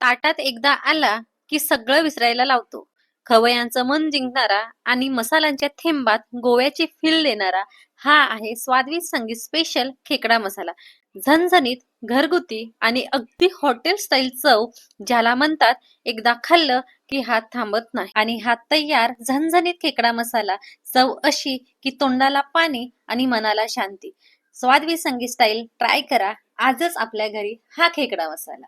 ताटात एकदा आला की सगळं विसरायला लावतो. खवयांचं मन जिंकणारा आणि मसाल्यांच्या थेंबात गोव्याची फील देणारा हा आहे स्वादवी संगीत स्पेशल खेकडा मसाला. झणझणीत घरगुती आणि अगदी हॉटेल स्टाईल चव ज्याला म्हणतात एकदा खाल्लं की हात थांबत नाही. आणि हा तयार झणझणीत खेकडा मसाला चव अशी की तोंडाला पाणी आणि मनाला शांती. स्वादवी संगीत स्टाईल ट्राय करा. आजच आपल्या घरी हा खेकडा मसाला.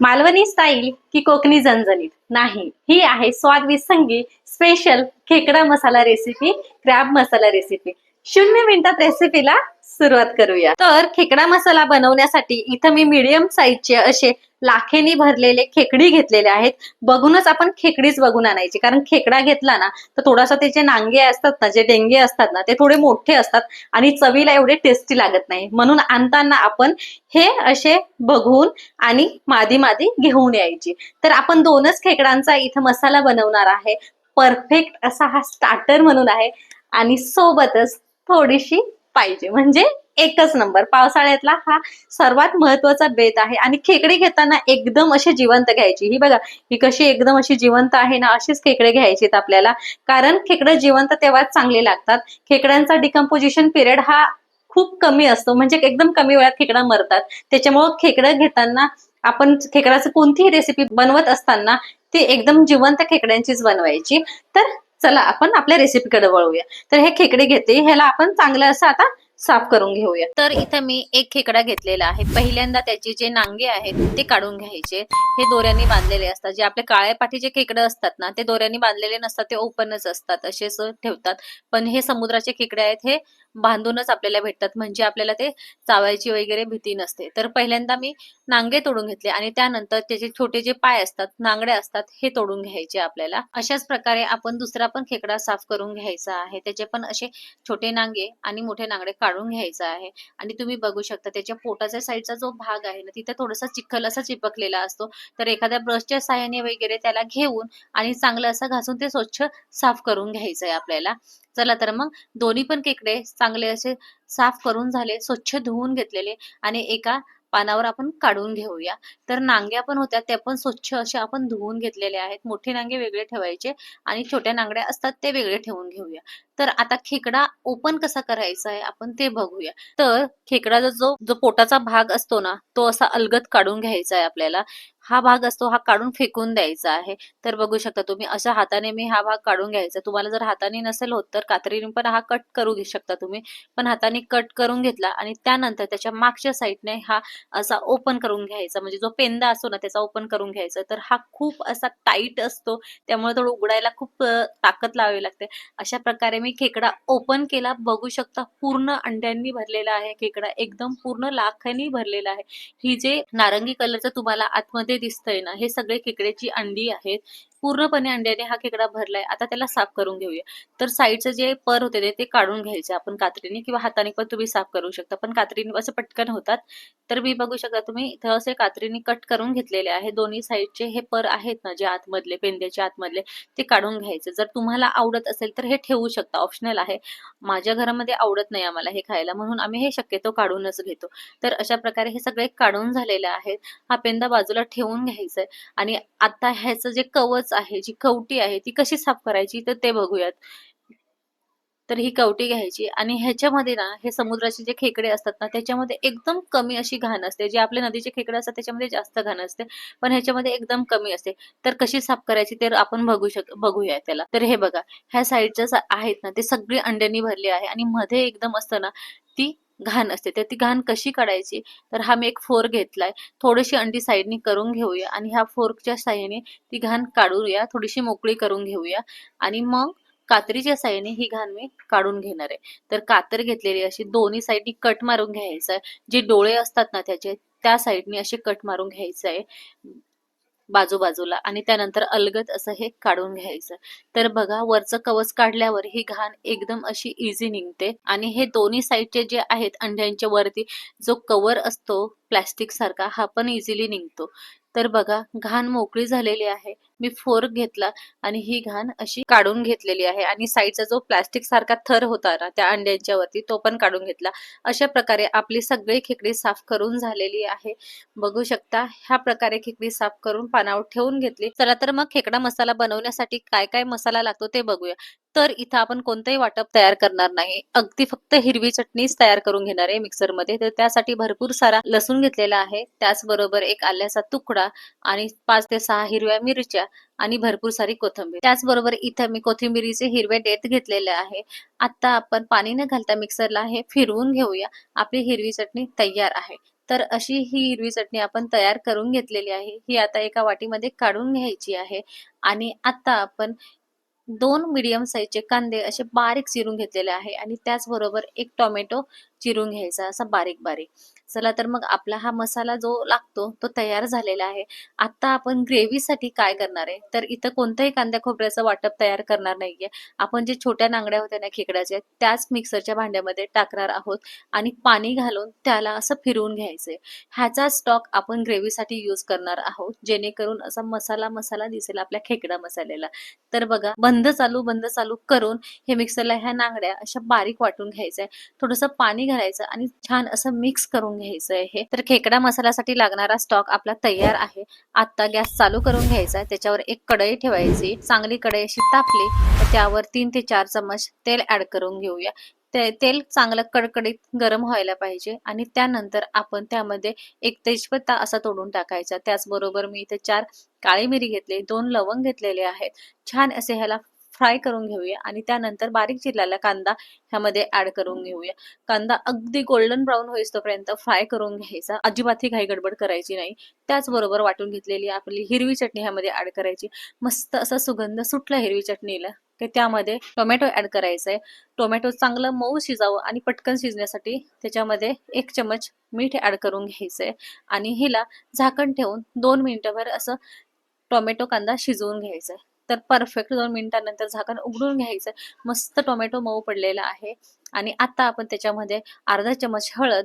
मालवणी स्टाईल की कोकणी झणझणीत. नाही ही आहे स्वाद विसंगी स्पेशल खेकडा masala recipe crab masala recipe शून्य मिनिटात रेसिपीला सुरुवात करूया. तर खेकडा मसाला बनवण्यासाठी इथं मी मिडियम साईजचे असे लाखेनी भरलेले खेकडी घेतलेले आहेत. बघूनच आपण खेकडीच बघून आणायची. कारण खेकडा घेतला ना तर थोडासा त्याचे नांगे असतात ना जे डेंगे असतात ना ते थोडे मोठे असतात आणि चवीला एवढे टेस्टी लागत नाही. म्हणून आणताना आपण हे असे बघून आणि मादी मादी घेऊन यायची. तर आपण दोनच खेकडांचा इथं मसाला बनवणार आहे. परफेक्ट असा हा स्टार्टर म्हणून आहे. आणि सोबतच थोडीशी पाहिजे. म्हणजे एकच नंबर. पावसाळ्यातला हा सर्वात महत्त्वाचा बेत आहे. आणि खेकडे घेताना एकदम अशी जिवंत घ्यायची. ही बघा ही कशी एकदम अशी जिवंत आहे ना अशीच खेकडे घ्यायचीत आपल्याला. कारण खेकडे जिवंत तेव्हाच चांगले लागतात. खेकड्यांचा डिकम्पोजिशन पिरियड हा खूप कमी असतो. म्हणजे एकदम कमी वेळात खेकडा मरतात. त्याच्यामुळं खेकडं घेताना आपण खेकड्याचं कोणतीही रेसिपी बनवत असताना ती एकदम जिवंत खेकड्यांचीच बनवायची. तर चला आपण आपल्या रेसिपीकडे वळूया. तर हे खेकडे घेते. ह्याला आपण चांगलं असं आता साफ करून घेऊया. तर इथं मी एक खेकडा घेतलेला आहे. पहिल्यांदा त्याचे जे नांगे आहेत ते काढून घ्यायचे. हे दोऱ्यांनी बांधलेले असतात. जे आपले काळ्या पाठीचे खेकडे असतात ना ते दोऱ्यांनी बांधलेले नसतात ते ओपनच असतात. असेच ठेवतात. पण हे समुद्राचे खेकडे आहेत हे बांधूनच आपल्याला भेटतात. म्हणजे आपल्याला ते चावायची वगैरे भीती नसते. तर पहिल्यांदा मी नांगे तोडून घेतले आणि त्यानंतर त्याचे छोटे जे पाय असतात नांगडे असतात हे तोडून घ्यायचे आपल्याला. अशाच प्रकारे आपण दुसरा पण खेकडा साफ करून घ्यायचा आहे. त्याचे पण असे छोटे नांगे आणि मोठे नांगडे काढून घ्यायचा आहे. आणि तुम्ही बघू शकता त्याच्या पोटाच्या साईडचा जो भाग आहे ना तिथे थोडासा चिखल असा चिपकलेला असतो. तर एखाद्या ब्रशच्या साहाय्याने वगैरे त्याला घेऊन आणि चांगलं असं घासून ते स्वच्छ साफ करून घ्यायचं आहे आपल्याला. चला तर मग दोन्ही पण खेकडे चांगले असे साफ करून झाले स्वच्छ धुवून घेतलेले आणि एका पानावर आपण काढून घेऊया. तर नांग्या पण होत्या त्या पण स्वच्छ अशा आपण धुवून घेतलेल्या आहेत. मोठे नांगे वेगळे ठेवायचे आणि छोट्या नांगड्या असतात ते वेगळे ठेवून घेऊया. तर आता खेकडा ओपन कसा करायचा आहे आपण ते बघूया. तर खेकडाचा जो जो पोटाचा भाग असतो ना तो असा अलगत काढून घ्यायचा आहे आपल्याला. हा भाग असतो हा काढून फेकून द्यायचा आहे. तर बघू शकता तुम्ही अशा हाताने मी हा भाग काढून घ्यायचा. तुम्हाला जर हाताने नसेल होत तर कात्रीने पण हा कट करू घेऊ शकता तुम्ही. पण हाताने कट करून घेतला आणि त्यानंतर त्याच्या मागच्या साईडने हा असा ओपन करून घ्यायचा. म्हणजे जो पेंदा असतो ना त्याचा ओपन करून घ्यायचा. तर हा खूप असा टाईट असतो त्यामुळे थोडं उघडायला खूप ताकद लावावी लागते. अशा प्रकारे मी खेकडा ओपन केला. बघू शकता पूर्ण अंड्यांनी भरलेला आहे खेकडा. एकदम पूर्ण लाखांनी भरलेला आहे. ही जे नारंगी कलरचं तुम्हाला आतमध्ये दिसतंय ना हे सगळे खेकड्याची अंडी आहेत. पूर्णपणे अंड्याने हा खेकडा भरलाय. आता त्याला साफ करून घेऊया. तर साईडचं जे पर होते ते- ते काढून घ्यायचे आपण कात्रीने किंवा हाताने पण तुम्ही साफ करू शकता. पण कात्रीने असं पटकन होतात. तर मी बघू शकता तुम्ही इथं असे कात्रीने कट करून घेतलेले आहे. दोन्ही साईडचे हे पर आहेत ना जे आतमधले पेंद्याचे आतमधले ते काढून घ्यायचे. जर तुम्हाला आवडत असेल तर हे ठेवू शकता. ऑप्शनल आहे. माझ्या घरामध्ये आवडत नाही आम्हाला हे खायला. म्हणून आम्ही हे शक्यतो काढूनच घेतो. तर अशा प्रकारे हे सगळे काढून झालेले आहेत. हा पेंदा बाजूला ठेवून घ्यायचाय. आणि आता ह्याचं जे कवच आहे जी कवटी आहे ती कशी साफ करायची तर ते बघूयात. तर ही कवटी घ्यायची आणि ह्याच्यामध्ये ना हे समुद्राचे जे खेकडे असतात ना त्याच्यामध्ये एकदम कमी अशी घाण असते. जे आपले नदीचे खेकडे असतात त्याच्यामध्ये जास्त घाण असते पण ह्याच्यामध्ये एकदम कमी असते. तर कशी साफ करायची तर आपण बघू शक बघूया त्याला. तर हे बघा ह्या साईडच्या आहेत ना ते सगळी अंड्यांनी भरली आहे आणि मध्ये एकदम असतं ना ती घाण असते. तर ती घाण कशी काढायची? तर हा मी एक फोर घेतलाय. थोडीशी अंडी साईडनी करून घेऊया आणि ह्या फोर्कच्या साह्याने ती घाण काढूया. थोडीशी मोकळी करून घेऊया. आणि मग कात्रीच्या साह्याने ही घाण मी काढून घेणार आहे. तर कातर घेतलेली अशी दोन्ही साईडनी कट मारून घ्यायचं आहे. जे डोळे असतात ना त्याचे त्या साईडनी असे कट मारून घ्यायचं आहे. बाजूबाजूला आणि त्यानंतर अलगद असं हे काढून घ्यायचं. तर बघा वरचं कवच काढल्यावर ही घाण एकदम अशी इझी निघते आणि हे दोन्ही साईडचे जे आहेत अंड्यांच्या वरती जो कवर असतो प्लॅस्टिक सारखा हा पण इझिली निघतो. तर बघा घाण मोकळी झालेली आहे. मी फोर्क घेतला आणि ही घाण अशी काढून घेतलेली आहे. आणि साईडचा जो प्लास्टिक सारखा थर होता ना त्या अंड्यांच्या वरती तो पण काढून घेतला. अशा प्रकारे आपली सगळी खेकडी साफ करून झालेली आहे. बघू शकता ह्या प्रकारे खेकडी साफ करून पानावर ठेवून घेतली. चला तर मग खेकडा मसाला बनवण्यासाठी काय काय मसाला लागतो ते बघूया. तर इथं आपण कोणतंही वाटप तयार करणार नाही. अगदी फक्त हिरवी चटणीच तयार करून घेणार आहे मिक्सरमध्ये तर त्यासाठी भरपूर सारा लसूण घेतलेला आहे. त्याचबरोबर एक आल्याचा तुकडा आणि पाच ते सहा हिरव्या मिरच्या. आणि भरपूर सारी कोथिंबीर. त्याचबरोबर इथं मी कोथिंबीरीचे हिरवे डेट घेतलेले आहे. आता आपण पाणी न घालता मिक्सरला हे फिरवून घेऊया. आपली हिरवी चटणी तयार आहे. तर अशी ही हिरवी चटणी आपण तयार करून घेतलेली आहे. ही आता एका वाटीमध्ये काढून घ्यायची आहे. आणि आता आपण दोन मिडियम साईजचे कांदे असे बारीक चिरून घेतलेले आहे. आणि त्याचबरोबर एक टोमॅटो चिरून घ्यायचा असा बारीक बारीक चला तर मग आपला हा मसाला जो लागतो तो तयार झालेला आहे. आता आपण ग्रेव्हीसाठी काय करणार आहे? तर इथं कोणत्याही कांद्या खोबऱ्याचं वाटप तयार करणार नाहीये. आपण जे छोट्या नांगड्या होत्या ना खेकड्याच्या त्याच मिक्सरच्या भांड्यामध्ये टाकणार आहोत आणि पाणी घालून त्याला असं फिरवून घ्यायचंय. ह्याचा स्टॉक आपण ग्रेव्हीसाठी यूज करणार आहोत जेणेकरून असा मसाला मसाला दिसेल आपल्या खेकडा मसाल्याला. तर बघा बंद चालू बंद चालू करून हे मिक्सरला ह्या नांगड्या अशा बारीक वाटून घ्यायचंय. थोडंसं पाणी घालायचं आणि छान असं मिक्स करून घ्यायचं आहे हे. तर खेकडा मसाल्यासाठी लागणारा स्टॉक आपला तयार आहे. आता गॅस चालू करून घ्यायचा त्याच्यावर एक कढई ठेवायची. चांगली कढई अशी तापली तर त्यावर तीन ते चार चमच तेल ऍड करून घेऊया. ते तेल चांगलं कडकडीत गरम व्हायला पाहिजे आणि त्यानंतर आपण त्यामध्ये एक तेजपत्ता असा तोडून टाकायचा. त्याचबरोबर मी इथे चार काळी मिरी घेतली दोन लवंग घेतलेले आहेत. छान असे ह्याला फ्राय करून घेऊया आणि त्यानंतर बारीक चिरलेला कांदा ह्यामध्ये ऍड करून घेऊया. कांदा अगदी गोल्डन ब्राऊन होईस्तोपर्यंत फ्राय करून घ्यायचा. अजिबातही घाई गडबड करायची नाही. त्याचबरोबर वाटून घेतलेली आपली हिरवी चटणी ह्यामध्ये ऍड करायची. मस्त असा सुगंध सुटला हिरवी चटणीला की त्यामध्ये टोमॅटो ऍड करायचा आहे टोमॅटो चांगलं मऊ शिजावं आणि पटकन शिजण्यासाठी त्याच्यामध्ये एक चमच मीठ ऍड करून घ्यायचंय. आणि हिला झाकण ठेवून दोन मिनिटभर असं टोमॅटो कांदा शिजवून घ्यायचा आहे तर परफेक्ट दोन मिनिटानंतर झाकण उघडून घ्यायचं. मस्त टोमॅटो मऊ पडलेला आहे. आणि आता आपण त्याच्यामध्ये अर्धा चमच हळद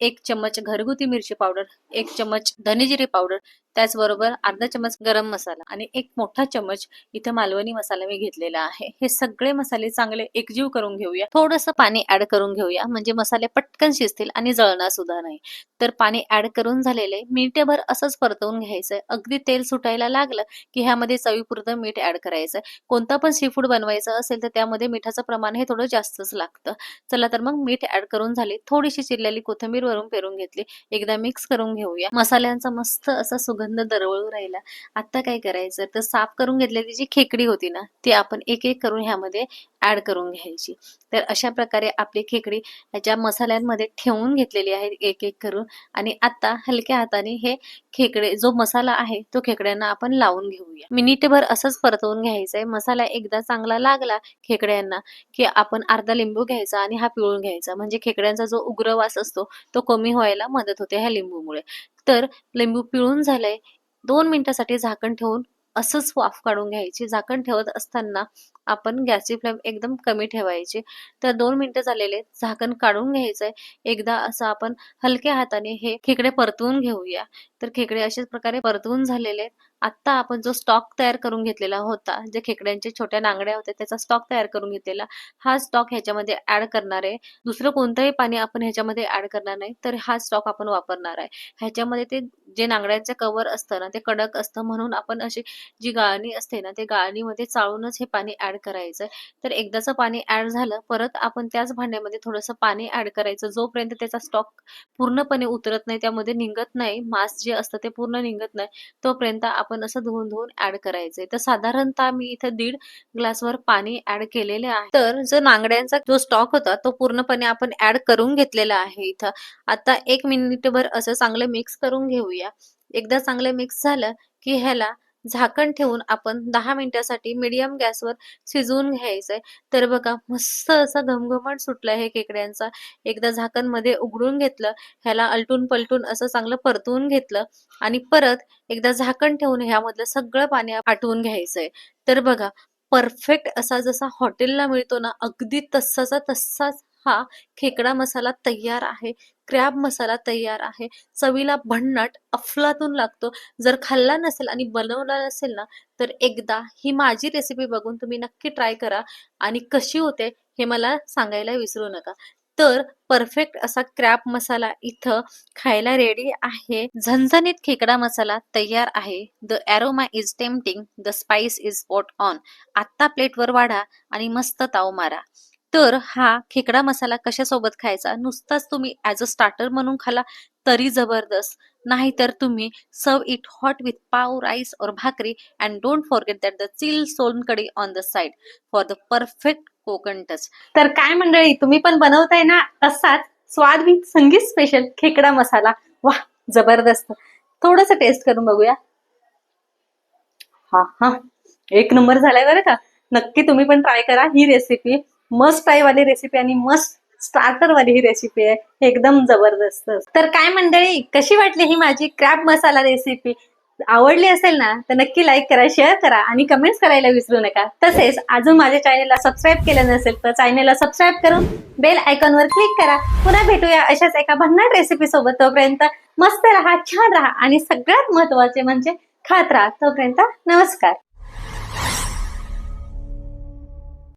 एक चमच घरगुती मिरची पावडर एक चमच धनेजिरे पावडर त्याचबरोबर अर्धा चमच गरम मसाला आणि एक मोठा चमच इथे मालवणी मसाला मी घेतलेला आहे. हे सगळे मसाले चांगले एकजीव करून घेऊया. थोडंसं पाणी ऍड करून घेऊया. म्हणजे मसाले पटकन शिजतील आणि जळणार सुद्धा नाही. तर पाणी ऍड करून झालेले मिनिटेभर असंच परतवून घ्यायचंय. अगदी तेल सुटायला लागलं की ह्यामध्ये चवीपुरतं मीठ ऍड करायचं कोणता पण सी फूड बनवायचं असेल तर त्यामध्ये मिठाचं प्रमाण हे थोडं जास्तच लागतं. चला तर मग मीठ ऍड करून झाले. थोडीशी चिरलेली कोथिंबीर वरून पेरून घेतली. एकदा मिक्स करून घेऊया. मसाल्यांचा मस्त असा सुगंध दरवळू राहिला. आता काय करायचं? तर साफ करून घेतलेली जी खेकडी होती ना ती आपण एक एक करून ह्यामध्ये ऍड करून घ्यायची. तर अशा प्रकारे आपली खेकडी ह्याच्या मसाल्यांमध्ये ठेवून घेतलेली आहे एक एक करून आणि आता हलक्या हाताने हे खेकडे जो मसाला आहे तो खेकड्यांना आपण लावून घेऊया. मिनिटभर असंच परतवून घ्यायचंय. मसाला एकदा चांगला लागला खेकड्यांना की आपण अर्धा लिंबू घ्यायचा आणि हा पिळून घ्यायचा. म्हणजे खेकड्यांचा जो उग्रवास असतो तो कमी व्हायला मदत होते ह्या लिंबूमुळे. तर लिंबू पिळून झालंय. दोन मिनिटासाठी झाकण ठेवून असंच वाफ काढून घ्यायची. झाकण ठेवत असताना आपण गॅसची फ्लेम एकदम कमी ठेवायची. तर दोन मिनिटं झालेले झाकण काढून घ्यायचंय. एकदा असं आपण हलक्या हाताने हे खेकडे परतवून घेऊया. तर खेकडे अशाच प्रकारे परतवून झालेले आता आपण जो स्टॉक तयार करून घेतलेला होता जे खेकड्यांच्या छोट्या नांगड्या होत्या त्याचा स्टॉक तयार करून घेतलेला हा स्टॉक ह्याच्यामध्ये ऍड करणार आहे. दुसरं कोणतंही पाणी आपण ह्याच्यामध्ये ऍड करणार नाही तर हा स्टॉक आपण वापरणार आहे. ह्याच्यामध्ये ते जे नांगड्यांचं कवर असतं ना ते कडक असतं म्हणून आपण अशी जी गाळणी असते ना ते गाळणीमध्ये चाळूनच हे पाणी ऍड करायचं. तर एकदाचं पाणी ऍड झालं परत आपण त्याच भांड्यामध्ये थोडंसं पाणी ऍड करायचं. जोपर्यंत त्याचा स्टॉक पूर्णपणे उतरत नाही त्यामध्ये निघत नाही मास जे असतं ते पूर्ण निघत नाही तोपर्यंत आपण असं धुवून धुवून ऍड करायचंय. तर साधारणतः मी इथं दीड ग्लासवर पाणी ऍड केलेले आहे. तर जो नांगड्यांचा जो स्टॉक होता तो पूर्णपणे आपण ऍड करून घेतलेला आहे इथं. आता एक मिनिटभर असं चांगलं मिक्स करून घेऊया. एकदा चांगलं मिक्स झालं की ह्याला झाकण ठेवून आपण दहा मिनिटासाठी मीडियम गॅसवर शिजवून घ्यायचंय. तर बघा मस्त असा घमघमट सुटला हे खेकड्यांचा एकदा झाकणमध्ये उघडून घेतलं ह्याला अलटून पलटून असं चांगलं परतवून घेतलं आणि परत एकदा झाकण ठेवून ह्यामधलं सगळं पाणी आटवून घ्यायचंय. तर बघा परफेक्ट असा जसा हॉटेलला मिळतो ना अगदी तसाचा तसाच हा खेकडा मसाला तयार आहे क्रॅब मसाला तयार आहे चवीला भन्नाट अफलातून लागतो. जर खाल्ला नसेल आणि बनवला नसेल ना तर एकदा ही माझी रेसिपी बघून तुम्ही नक्की ट्राय करा आणि कशी होते हे मला सांगायला विसरू नका. तर परफेक्ट असा क्रॅप मसाला इथं खायला रेडी आहे. झणझणीत खेकडा मसाला तयार आहे. The aroma is tempting the spice is spot on आत्ता प्लेटवर वाढा आणि मस्त ताव मारा. तर हा खेकडा मसाला कशासोबत खायचा? नुसताच तुम्ही ॲज अ स्टार्टर म्हणून खाला तरी जबरदस्त. नाहीतर तुम्ही सर्व eat hot with pav rice और bhakri and don't forget that the chill solkadhi on the side for the perfect Konkan touch तर काय मंडळी तुम्ही पण बनवताय ना? तसाच स्वाद विथ संगीत स्पेशल खेकडा मसाला. वा जबरदस्त. थोडस टेस्ट करून बघूया. हा हा. एक नंबर झालाय बरं का? नक्की तुम्ही पण ट्राय करा ही रेसिपी मस्ट ट्राय वाली रेसिपी आणि मस्ट स्टार्टर वाली ही रेसिपी आहे. एकदम जबरदस्त. तर काय मंडळी कशी वाटली ही माझी क्रॅब मसाला रेसिपी आवडली असेल ना तर नक्की लाईक करा शेअर करा आणि कमेंट्स करायला विसरू नका. तसेच अजून माझ्या चॅनेलला सबस्क्राईब केलं नसेल तर चॅनेलला सबस्क्राईब करून बेल आयकॉनवर क्लिक करा. पुन्हा भेटूया अशाच एका भन्नाट रेसिपी सोबत. तोपर्यंत मस्त राहा छान राहा आणि सगळ्यात महत्त्वाचे म्हणजे खात राहा. तोपर्यंत नमस्कार.